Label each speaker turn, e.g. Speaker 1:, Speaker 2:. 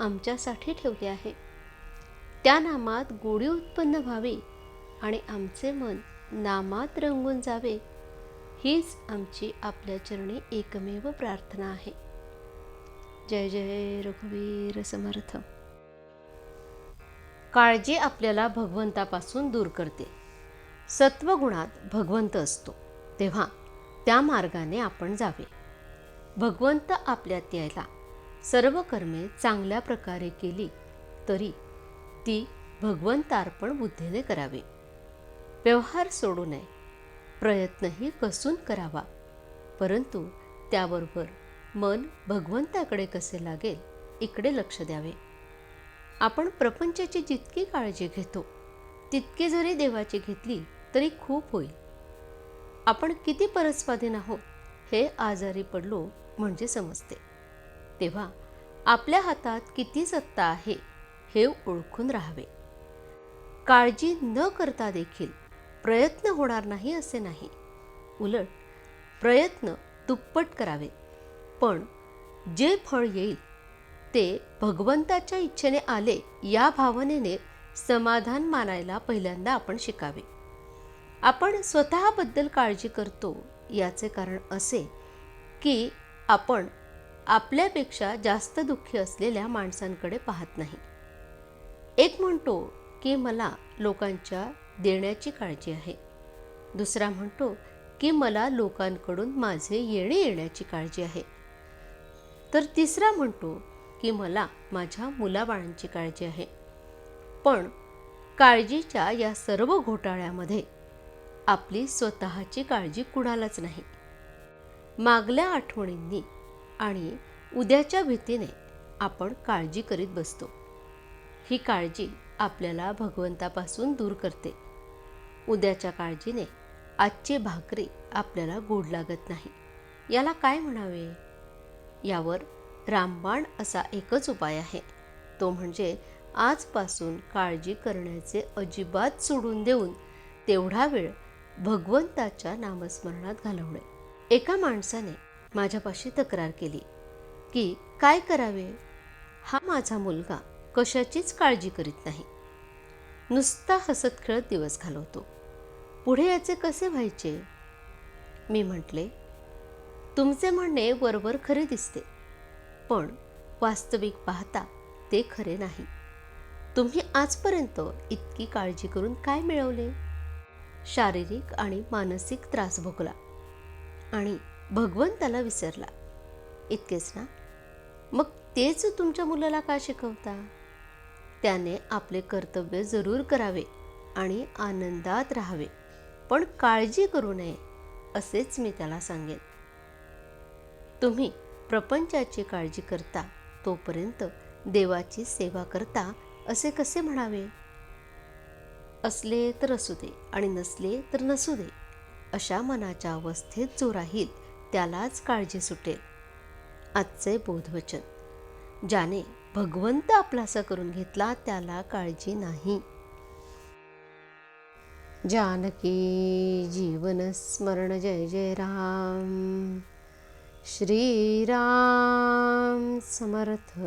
Speaker 1: आमच्यासाठी ठेवले आहे. त्या नामात गोडी उत्पन्न व्हावी आणि आमचे मन नामात रंगून जावे हीच आमची आपल्या चरणी एकमेव प्रार्थना आहे. जय जय रघुवीर समर्थ. काळजी आपल्याला भगवंतापासून दूर करते. सत्वगुणात भगवंत असतो. तेव्हा त्या मार्गाने आपण जावे. भगवंत आपल्यात यायला सर्व कर्मे चांगल्या प्रकारे केली तरी ती भगवंतार्पण बुद्धीने करावी. व्यवहार सोडू नये प्रयत्नही कसून करावा परंतु त्याबरोबर मन भगवंताकडे कसे लागेल इकडे लक्ष द्यावे. आपण प्रपंचाची जितकी काळजी घेतो तितकी जरी देवाची घेतली तरी खूप होईल. आपण किती परस्वाधीन आहोत हे आजारी पडलो म्हणजे समजते. तेव्हा आपल्या हातात किती सत्ता आहे हे ओळखून राहावे. काळजी न करता देखील प्रयत्न होणार नाही असे नाही. उलट प्रयत्न दुप्पट करावे. पण जे फळ येईल ते भगवंताच्या इच्छेने आले या भावनेने समाधान मानायला पहिल्यांदा आपण शिकावे. आपण स्वतःबद्दल काळजी करतो याचे कारण असे की आपण आपल्यापेक्षा जास्त दुःखी असलेल्या माणसांकडे पाहत नाही. एक म्हणतो की मला लोकांच्या देण्याची काळजी आहे. दुसरा म्हणतो की मला लोकांकडून माझे येणे येण्याची काळजी आहे. तर तिसरा म्हणतो की मला माझ्या मुलाबाळांची काळजी आहे. पण काळजीच्या या सर्व घोटाळ्यामध्ये आपली स्वतःची काळजी कुणालाच नाही. मागल्या आठवणींनी आणि उद्याच्या भीतीने आपण काळजी करीत बसतो. ही काळजी आपल्याला भगवंतापासून दूर करते. उद्याच्या काळजीने आजची भाकरी आपल्याला गोड लागत नाही. याला काय म्हणावे? यावर रामबाण असा एकच उपाय आहे. तो म्हणजे आजपासून काळजी करण्याचे अजिबात सोडून देऊन तेवढा वेळ भगवंताच्या नामस्मरणात घालवणे. एका माणसाने माझ्यापाशी तक्रार केली की काय करावे? हा माझा मुलगा कशाचीच काळजी करीत नाही. नुसता हसत खेळत दिवस घालवतो. पुढे याचे कसे व्हायचे? मी म्हटले तुमचे म्हणणे वरवर खरे दिसते पण वास्तविक पाहता ते खरे नाही. तुम्ही आजपर्यंत इतकी काळजी करून काय मिळवले? शारीरिक आणि मानसिक त्रास भोगला आणि भगवंताला विसरला. इतकेच ना? मग तेच तुमच्या मुलाला का शिकवता? त्याने आपले कर्तव्य जरूर करावे आणि आनंदात राहावे. पण काळजी करू नये असेच मी त्याला सांगेन. तुम्ही प्रपंचाची काळजी करता तोपर्यंत देवाची सेवा करता असे कसे म्हणावे? असले तर असू दे आणि नसले तर नसू दे अशा मनाच्या अवस्थेत जो राहील त्यालाच काळजी सुटेल. आजचे बोधवचन. ज्याने भगवंत आपलासा करून घेतला त्याला काळजी नाही. जानकी जीवन स्मरण जय जय राम. श्रीराम समर्थ.